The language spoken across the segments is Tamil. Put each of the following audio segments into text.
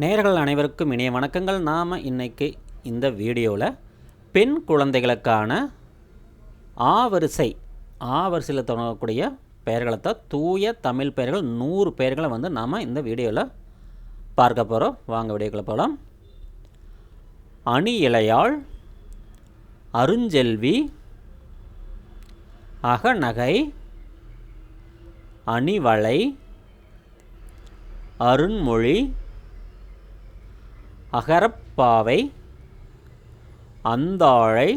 நேர்கள் அனைவருக்கும் இணைய வணக்கங்கள். நாம் இன்றைக்கு இந்த வீடியோவில் பெண் குழந்தைகளுக்கான ஆவரிசை ஆவரிசையில் தொடங்கக்கூடிய பெயர்களை தான் தூய தமிழ் பெயர்கள் நூறு பெயர்களை வந்து நாம் இந்த வீடியோவில் பார்க்க போகிறோம் வாங்க வீடியோக்களை போகலாம் அணி இலையாள் அருஞ்செல்வி அகநகை அணிவளை அருண்மொழி அகரப்பாவை அந்தாழை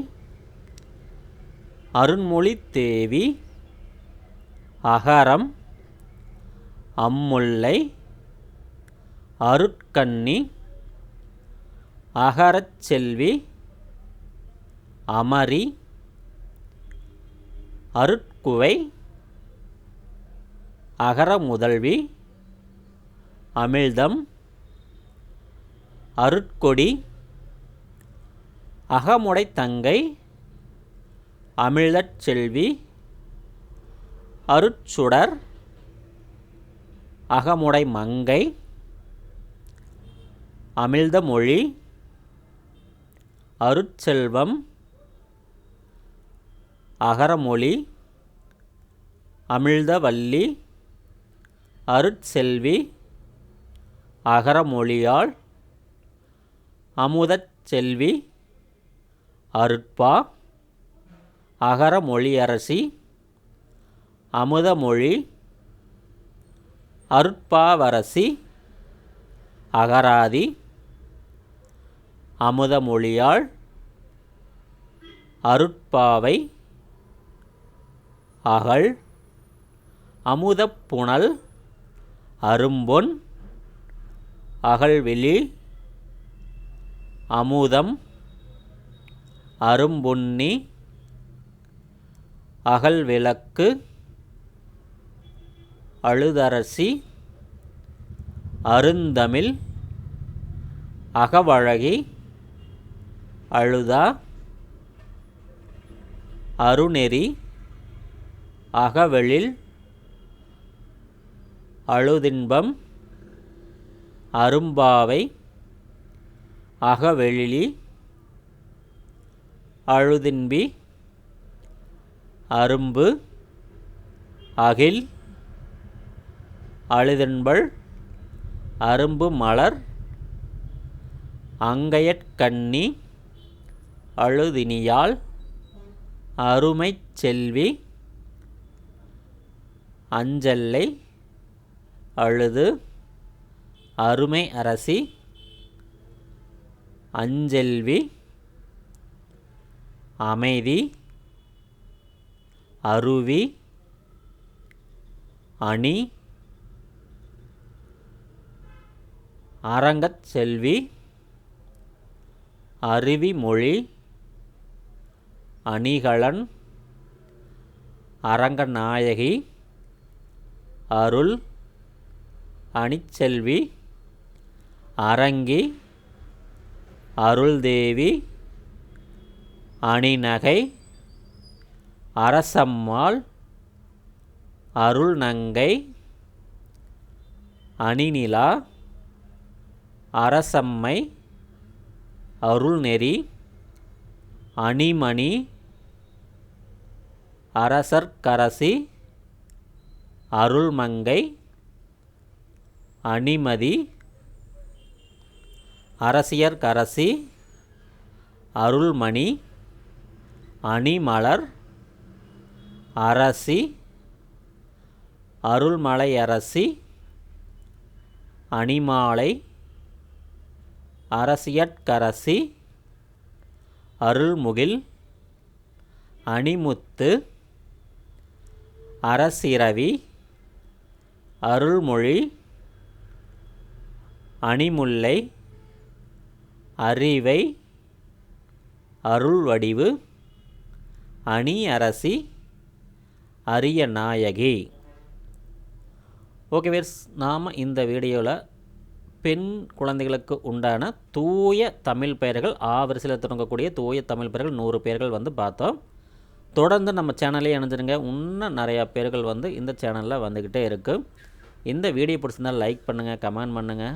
அருண்மொழி தேவி அகரம் அம்முல்லை அருட்கண்ணி அகரச்செல்வி அமரி அருட்குவை அகர முதல்வி அமிழ்தம் அருட்கொடி அகமுடை தங்கை அமிழ்தச் செல்வி அருட்சுடர் அகமுடை மங்கை அமிழ்த மொழி அருட்செல்வம் அகரமொழி அமிழ்தவல்லி அருட்செல்வி அகரமொழியாள் அமுதச் செல்வி அருட்பா அகரமொழியரசி அமுதமொழி அருட்பாவரசி அகராதி அமுதமொழியாள் அருட்பாவை அகழ் அமுதப்புணல் அரும்பொன் அகழ்வெளி அமுதம் அரும்புன்னி அகல்விளக்கு அழுதரசி அருந்தமிழ் அகவழகி அழுதா அருணெறி அகவெளில் அழுதின்பம் அரும்பாவை அகவெளிலி அழுதின்பி அரும்பு அகில் அழுதென்பள் அரும்பு மலர் அங்கையற்கண்ணி அழுதினியால் அருமைச் செல்வி அஞ்சல்லை அழுது அருமை அரசி அஞ்செல்வி அமைதி அருவி அணி அரங்கச் செல்வி அருவிமொழி அணிகலன் அரங்கநாயகி அருள் அணிச்செல்வி அரங்கி அருள்தேவி அணிநகை அரசம்மாள் அருள்நங்கை அணிநிலா அரசம்மை அருள்நெறி அணிமணி அரசர்க்கரசி அருள்மங்கை அணிமதி அரசியர்கரசி அருள்மணி அணிமலர் அரசி அருள்மலையரசி அணிமாலை அரசியற்கரசி அருள்முகில் அணிமுத்து அரசிரவி அருள்மொழி அணிமுல்லை அறிவை அருள்வடிவு அணி அரசி அரிய நாயகி ஓகே வேர்ஸ் நாம் இந்த வீடியோவில் பெண் குழந்தைகளுக்கு உண்டான தூய தமிழ் பெயர்கள் ஆவரிசையில் தொடங்கக்கூடிய தூய தமிழ் பெயர்கள் நூறு பெயர்கள் வந்து பார்த்தோம். தொடர்ந்து நம்ம சேனலே இணைஞ்சிருங்க. இன்னும் நிறையா பேர்கள் வந்து இந்த சேனலில் வந்துக்கிட்டே இருக்குது இந்த வீடியோ பிடிச்சிருந்தால் லைக் பண்ணுங்கள் கமெண்ட் பண்ணுங்கள்